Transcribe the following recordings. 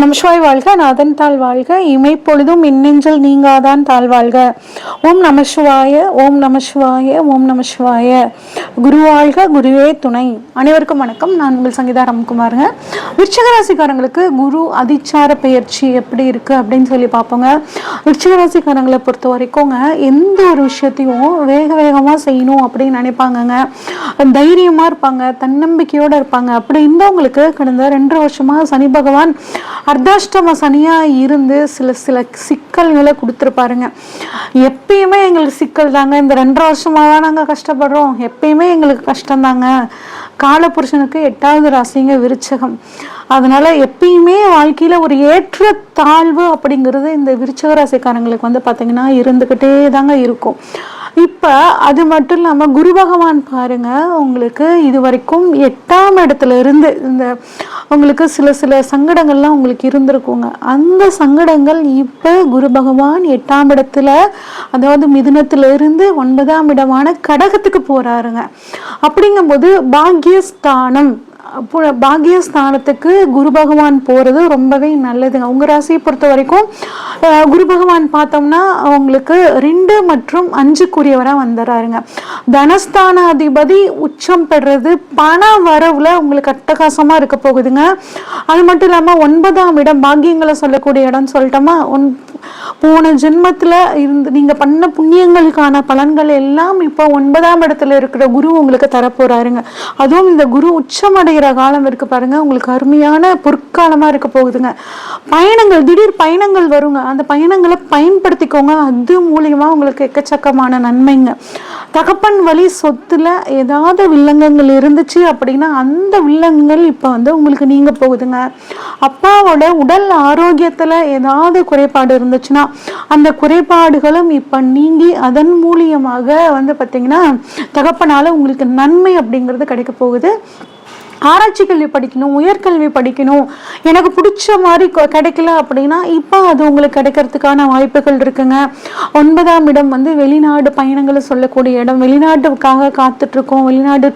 நமசிவாய் வாழ்க நாதன் தாழ் வாழ்க இமைப்பொழுதும் மின்னெஞ்சல் நீங்காதான் தாழ் வாழ்க. ஓம் நமசிவாய ஓம் நமசிவாய ஓம் நமசிவாய குருவாழ்க குருவே துணை. அனைவருக்கும் வணக்கம். நான் உங்கள் சங்கீதா ராம்குமாருங்க. விருச்சகராசிக்காரங்களுக்கு குரு அதிச்சார பயிற்சி எப்படி இருக்கு அப்படின்னு சொல்லி பார்ப்போங்க. விருச்சகராசிக்காரங்களை பொறுத்த வரைக்கும்ங்க எந்த ஒரு விஷயத்தையும் வேக வேகமாக செய்யணும் அப்படின்னு நினைப்பாங்கங்க. தைரியமாக இருப்பாங்க தன்னம்பிக்கையோடு இருப்பாங்க. அப்படி இருந்தவங்களுக்கு கடந்த ரெண்டு வருஷமாக சனி பகவான் அர்த்தாஷ்டம சனியாக இருந்து சில சில சிக்கல்களை கொடுத்துருப்பாருங்க. எப்பயுமே எங்களுக்கு சிக்கல் தாங்க. இந்த ரெண்டரை வருஷமாக தான் நாங்கள் கஷ்டப்படுறோம். எப்பயுமே எங்களுக்கு கஷ்டம்தாங்க காலபுருஷனுக்கு எட்டாவது ராசிங்க விருச்சகம். அதனால எப்பயுமே வாழ்க்கையில ஒரு ஏற்ற தாழ்வு அப்படிங்கிறது இந்த விருச்சக ராசிக்காரங்களுக்கு வந்து பார்த்தீங்கன்னா இருந்துக்கிட்டே தாங்க இருக்கும். இப்போ அது மட்டும் இல்லாமல் குரு பகவான் பாருங்க உங்களுக்கு இது வரைக்கும் எட்டாம் இடத்துல இருந்து இந்த உங்களுக்கு சில சில சங்கடங்கள்லாம் உங்களுக்கு இருந்திருக்குங்க. அந்த சங்கடங்கள் இப்போ குரு பகவான் எட்டாம் இடத்துல அதாவது மிதுனத்திலிருந்து ஒன்பதாம் இடமான கடகத்துக்கு போகிறாருங்க அப்படிங்கும்போது பாக்யஸ்தானம் பாக்யஸ்தானத்துக்கு குரு பகவான் போகிறது ரொம்பவே நல்லதுங்க உங்கள் ராசியை பொறுத்த வரைக்கும் குரு பகவான் பார்த்தோம்னா அவங்களுக்கு ரெண்டு மற்றும் அஞ்சுக்குரியவராக வந்துடுறாருங்க தனஸ்தான அதிபதி உச்சம் பெறுறது பண வரவுல உங்களுக்கு அட்டகாசமாக இருக்க போகுதுங்க. அது மட்டும் இல்லாமல் ஒன்பதாம் இடம் பாக்கியங்களை சொல்லக்கூடிய இடம்னு சொல்லிட்டோமா? ஒன் போன ஜென்மத்தில் இருந்து நீங்கள் பண்ண புண்ணியங்களுக்கான பலன்கள் எல்லாம் இப்போ ஒன்பதாம் இடத்துல இருக்கிற குரு உங்களுக்கு தரப்போகிறாருங்க அதுவும் இந்த குரு உச்சமடைகிற காலம் இருக்கு பாருங்கள் உங்களுக்கு அருமையான பொற்காலமாக இருக்க போகுதுங்க. பயணங்கள் திடீர் பயணங்கள் வருங்க. அந்த பயணங்களை பயன்படுத்திக்கோங்க. அது மூலியமாக உங்களுக்கு எக்கச்சக்கமான நன்மைங்க. தகப்பன் வழி சொத்தில் ஏதாவது வில்லங்கங்கள் இருந்துச்சு அப்படின்னா அந்த வில்லங்கங்கள் இப்போ வந்து உங்களுக்கு நீங்க போகுதுங்க. அப்பாவோட உடல் ஆரோக்கியத்தில் ஏதாவது குறைபாடு இருந்துச்சுன்னா அந்த குறைபாடுகளும் இப்போ நீங்கி அதன் மூலியமாக வந்து பார்த்தீங்கன்னா தகப்பனால் உங்களுக்கு நன்மை அப்படிங்கிறது கிடைக்க போகுது. ஆராய்ச்சி கல்வி படிக்கணும் உயர்கல்வி படிக்கணும். எனக்கு பிடிச்ச மாதிரி கிடைக்கல அப்படின்னா இப்போ அது உங்களுக்கு கிடைக்கிறதுக்கான வாய்ப்புகள் இருக்குங்க. ஒன்பதாம் இடம் வந்து வெளிநாடு பயணங்களை சொல்லக்கூடிய இடம். வெளிநாட்டுக்காக காத்துட்ருக்கோம் வெளிநாடு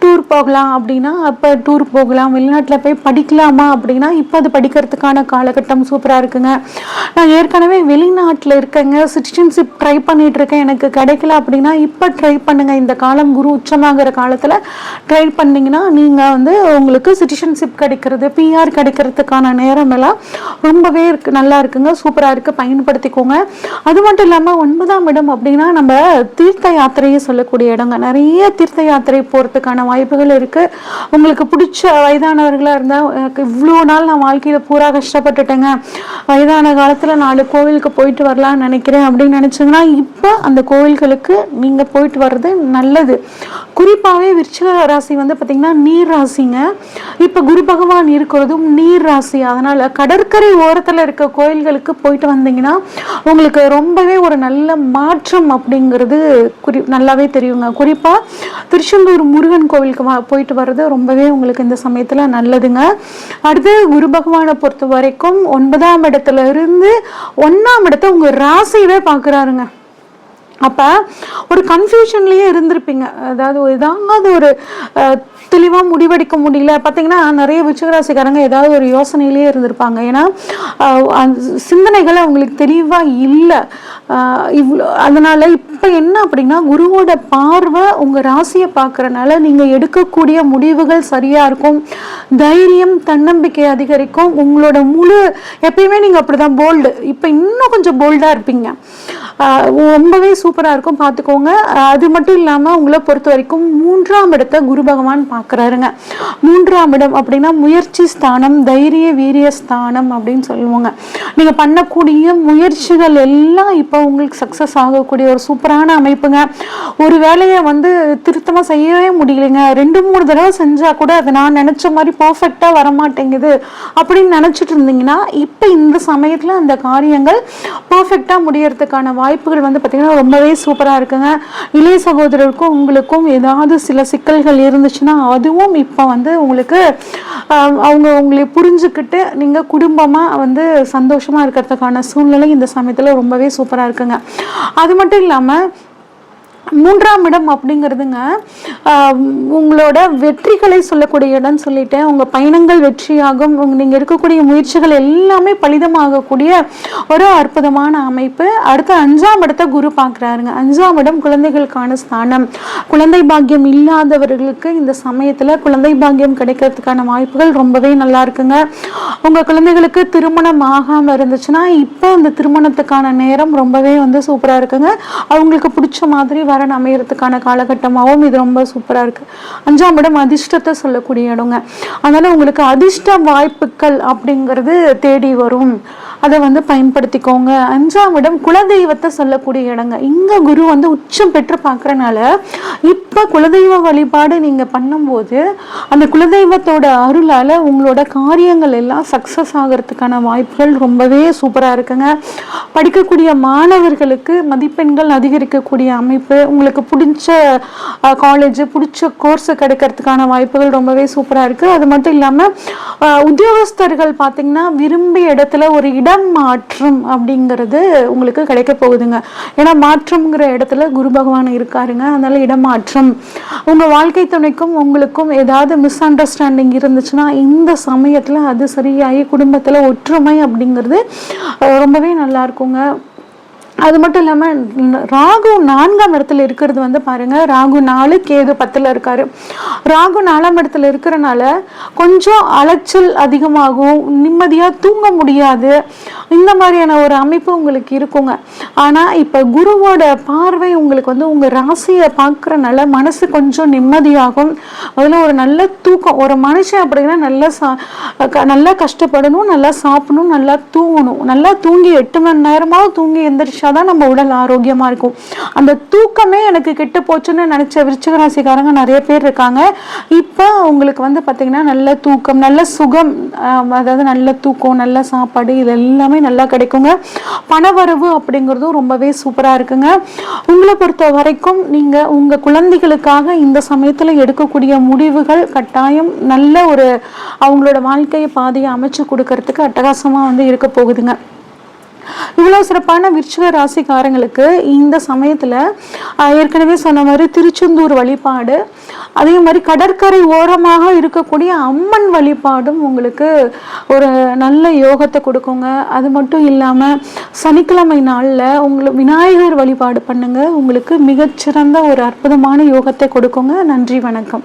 டூர் போகலாம் அப்படின்னா அப்போ டூர் போகலாம். வெளிநாட்டில் போய் படிக்கலாமா அப்படின்னா இப்போ அது படிக்கிறதுக்கான காலகட்டம் சூப்பராக இருக்குங்க. நான் ஏற்கனவே வெளிநாட்டில் இருக்கேங்க. சிட்டிசன்ஷிப் ட்ரை பண்ணிகிட்டு இருக்கேன். எனக்கு கிடைக்கல அப்படின்னா இப்போ ட்ரை பண்ணுங்க. இந்த காலம் குரு உச்சமாகிற காலத்தில் ட்ரை பண்ணீங்கன்னா நீங்கள் வந்து உங்களுக்கு சிட்டிசன்ஷிப் கிடைக்கிறது பிஆர் கிடைக்கிறதுக்கான நேரம் எல்லாம் ரொம்பவே இருக்கு நல்லா இருக்குங்க சூப்பராக இருக்கு. பயன்படுத்திக்கோங்க. அது மட்டும் இல்லாமல் ஒன்பதாம் இடம் அப்படின்னா நம்ம தீர்த்த யாத்திரையை சொல்லக்கூடிய இடங்க. நிறைய தீர்த்த யாத்திரை போகிறதுக்கான வாய்ப்புகள் இருக்கு. உங்களுக்கு பிடிச்ச வயதானவர்களாக இருந்தால் இவ்வளோ நாள் நான் வாழ்க்கையில் பூரா கஷ்டப்பட்டுட்டேங்க. வயதான காலத்தில் நாலு கோவிலுக்கு போயிட்டு வரலாம்னு நினைக்கிறேன் அப்படின்னு நினச்சிங்கன்னா இப்போ அந்த கோவில்களுக்கு நீங்கள் போயிட்டு வர்றது நல்லது. குறிப்பாகவே விருச்சிக ராசி வந்து பார்த்திங்கன்னா நீர் ராசிங்க. இப்போ குரு பகவான் இருக்கிறதும் நீர் ராசி. அதனால் கடற்கரை ஓரத்தில் இருக்க கோயில்களுக்கு போயிட்டு வந்தீங்கன்னா உங்களுக்கு ரொம்பவே ஒரு நல்ல மாற்றம் அப்படிங்கிறது குறி நல்லாவே தெரியுங்க. குறிப்பாக திருச்செந்தூர் முருகன் கோவிலுக்கு வா போயிட்டு வர்றது ரொம்பவே உங்களுக்கு இந்த சமயத்தில் நல்லதுங்க. அடுத்து குரு பகவானை பொறுத்த வரைக்கும் ஒன்பதாம் இடத்துல இருந்து ஒன்றாம் இடத்த உங்கள் ராசியவே பார்க்குறாருங்க அப்போ ஒரு கன்ஃபியூஷன்லேயே இருந்திருப்பீங்க. அதாவது ஏதாவது ஒரு தெளிவாக முடிவெடுக்க முடியல. பார்த்தீங்கன்னா நிறைய விச்சகராசிக்காரங்க ஏதாவது ஒரு யோசனையிலேயே இருந்திருப்பாங்க. ஏன்னா சிந்தனைகள் அவங்களுக்கு தெளிவாக இல்லை. இவ்வளோ அதனால் இப்போ என்ன அப்படின்னா குருவோட பார்வை உங்கள் ராசியை பார்க்குறனால நீங்கள் எடுக்கக்கூடிய முடிவுகள் சரியாக இருக்கும். தைரியம் தன்னம்பிக்கை அதிகரிக்கும். உங்களோட முழு எப்பயுமே நீங்கள் அப்படி தான் போல்டு இப்போ இன்னும் கொஞ்சம் போல்டாக இருப்பீங்க. ரொம்பவே சூப்பராக இருக்கும். பார்த்துக்கோங்க அது மட்டும் இல்லாமல் உங்களை பொறுத்த வரைக்கும் மூன்றாம் இடத்தை குரு பகவான் பார்க்குறாருங்க மூன்றாம் இடம் அப்படின்னா முயற்சி ஸ்தானம் தைரிய வீரிய ஸ்தானம் அப்படின்னு சொல்லி சொல்லுவாங்க. நீங்கள் பண்ணக்கூடிய முயற்சிகள் எல்லாம் இப்போ உங்களுக்கு சக்ஸஸ் ஆகக்கூடிய ஒரு சூப்பரான அமைப்புங்க. ஒரு வேலையை வந்து திருத்தமாக செய்யவே முடியலைங்க. ரெண்டு மூணு தடவை செஞ்சால் கூட அது நான் நினச்ச மாதிரி பர்ஃபெக்டாக வரமாட்டேங்குது. அப்படின்னு நினச்சிட்டு இருந்தீங்கன்னா இப்போ இந்த சமயத்தில் அந்த காரியங்கள் பர்ஃபெக்டாக முடியறதுக்கான வாய்ப்புகள் வந்து பார்த்திங்கன்னா ரொம்பவே சூப்பராக இருக்குங்க. இளைய சகோதரருக்கும் உங்களுக்கும் ஏதாவது சில சிக்கல்கள் இருந்துச்சுன்னா அதுவும் இப்போ வந்து உங்களுக்கு அவங்க உங்களை புரிஞ்சுக்கிட்டு நீங்கள் குடும்பமாக வந்து சந்தோஷமாக இருக்கிறதுக்கான சூழ்நிலை இந்த சமயத்தில் ரொம்பவே சூப்பராக இருக்குங்க. அது மட்டும் இல்லாமல் மூன்றாம் இடம் அப்படிங்கிறதுங்க உங்களோட வெற்றிகளை சொல்லக்கூடிய இடம் சொல்லிட்டேன். உங்கள் பயணங்கள் வெற்றியாகும். நீங்கள் இருக்கக்கூடிய முயற்சிகள் எல்லாமே பலிதமாகக்கூடிய ஒரு அற்புதமான அமைப்பு. அடுத்து அஞ்சாம் இடத்தை குரு பார்க்குறாருங்க. அஞ்சாம் இடம் குழந்தைகளுக்கான ஸ்தானம். குழந்தை பாக்கியம் இல்லாதவர்களுக்கு இந்த சமயத்தில் குழந்தை பாக்கியம் கிடைக்கிறதுக்கான வாய்ப்புகள் ரொம்பவே நல்லா இருக்குங்க. உங்கள் குழந்தைகளுக்கு திருமணம் ஆகாமல் இருந்துச்சுன்னா இப்போ அந்த திருமணத்துக்கான நேரம் ரொம்பவே வந்து சூப்பராக இருக்குங்க. அவங்களுக்கு பிடிச்ச மாதிரி வரன் அமையறதுக்கான காலகட்டமாகவும் இது ரொம்ப சூப்பராக இருக்குது அஞ்சாம் இடம் அதிர்ஷ்டத்தை சொல்லக்கூடிய இடங்க. அதனால் உங்களுக்கு அதிர்ஷ்ட வாய்ப்புகள் அப்படிங்கிறது தேடி வரும். அதை வந்து பயன்படுத்திக்கோங்க. அஞ்சாம் இடம் குலதெய்வத்தை சொல்லக்கூடிய இடங்க. இங்கே குரு வந்து உச்சம் பெற்று பார்க்குறனால இப்போ குலதெய்வ வழிபாடு நீங்கள் பண்ணும்போது அந்த குலதெய்வத்தோட அருளால் உங்களோட காரியங்கள் எல்லாம் சக்ஸஸ் ஆகிறதுக்கான வாய்ப்புகள் ரொம்பவே சூப்பராக இருக்குங்க. படிக்கக்கூடிய மாணவர்களுக்கு மதிப்பெண்கள் அதிகரிக்கக்கூடிய அமைப்பு உங்களுக்கு பிடிச்ச காலேஜ் பிடிச்ச கோர்ஸ் கிடைக்கிறதுக்கான வாய்ப்புகள் ரொம்பவே சூப்பராக இருக்குது அது மட்டும் இல்லாமல் உத்தியோகஸ்தர்கள் பார்த்தீங்கன்னா விரும்பிய இடத்துல ஒரு இடம் இடம் மாற்றம் அப்படிங்கிறது உங்களுக்கு கிடைக்க போகுதுங்க. ஏன்னா மாற்றம்ங்கிற இடத்துல குரு பகவான் இருக்காருங்க. அதனால இடமாற்றம். உங்கள் வாழ்க்கை துணைக்கும் உங்களுக்கும் ஏதாவது மிஸ் அண்டர்ஸ்டாண்டிங் இருந்துச்சுன்னா இந்த சமயத்தில் அது சரியாகி குடும்பத்தில் ஒற்றுமை அப்படிங்கிறது ரொம்பவே நல்லா இருக்குங்க. அது மட்டும் இல்லாமல் ராகு நான்காம் இடத்துல இருக்கிறது வந்து பாருங்க ராகு நாலு கேது பத்தில் இருக்காரு. ராகு நாலாம் இடத்துல இருக்கிறனால கொஞ்சம் அலைச்சல் அதிகமாகும் நிம்மதியாக தூங்க முடியாது. இந்த மாதிரியான ஒரு அமைப்பு உங்களுக்கு இருக்குங்க. ஆனால் இப்போ குருவோட பார்வை உங்களுக்கு வந்து உங்கள் ராசியை பார்க்குறனால மனசு கொஞ்சம் நிம்மதியாகும். அதில் ஒரு நல்ல தூக்கம் ஒரு மனுஷன் அப்படின்னா நல்லா சா க- நல்லா கஷ்டப்படணும் நல்லா சாப்பிடணும் நல்லா தூங்கணும். நல்லா தூங்கி எட்டு மணி நேரமாவது தூங்கி எந்திரிச்சா எந்திரிச்சாதான் நம்ம உடல் ஆரோக்கியமாக இருக்கும். அந்த தூக்கமே எனக்கு கெட்டு போச்சுன்னு நினச்ச விருச்சிக ராசிக்காரங்க நிறைய பேர் இருக்காங்க. இப்போ உங்களுக்கு வந்து பார்த்திங்கன்னா நல்ல தூக்கம் நல்ல சுகம் அதாவது நல்ல தூக்கம் நல்ல சாப்பாடு இது எல்லாமே நல்லா கிடைக்குங்க. பணவரவு அப்படிங்கிறதும் ரொம்பவே சூப்பராக இருக்குங்க. உங்களை பொறுத்த வரைக்கும் நீங்கள் உங்கள் குழந்தைகளுக்காக இந்த சமயத்தில் எடுக்கக்கூடிய முடிவுகள் கட்டாயம் நல்ல ஒரு அவங்களோட வாழ்க்கையை பாதையை அமைச்சு கொடுக்கறதுக்கு அட்டகாசமாக வந்து இருக்க போகுதுங்க. இவ்வளோ சிறப்பான விருச்சிக ராசிக்காரங்களுக்கு இந்த சமயத்தில் ஏற்கனவே சொன்ன மாதிரி திருச்செந்தூர் வழிபாடு அதே மாதிரி கடற்கரை ஓரமாக இருக்கக்கூடிய அம்மன் வழிபாடும் உங்களுக்கு ஒரு நல்ல யோகத்தை கொடுக்குங்க. அது மட்டும் இல்லாமல் சனிக்கிழமை நாளில் உங்களுக்கு விநாயகர் வழிபாடு பண்ணுங்க. உங்களுக்கு மிகச்சிறந்த ஒரு அற்புதமான யோகத்தை கொடுக்குங்க. நன்றி வணக்கம்.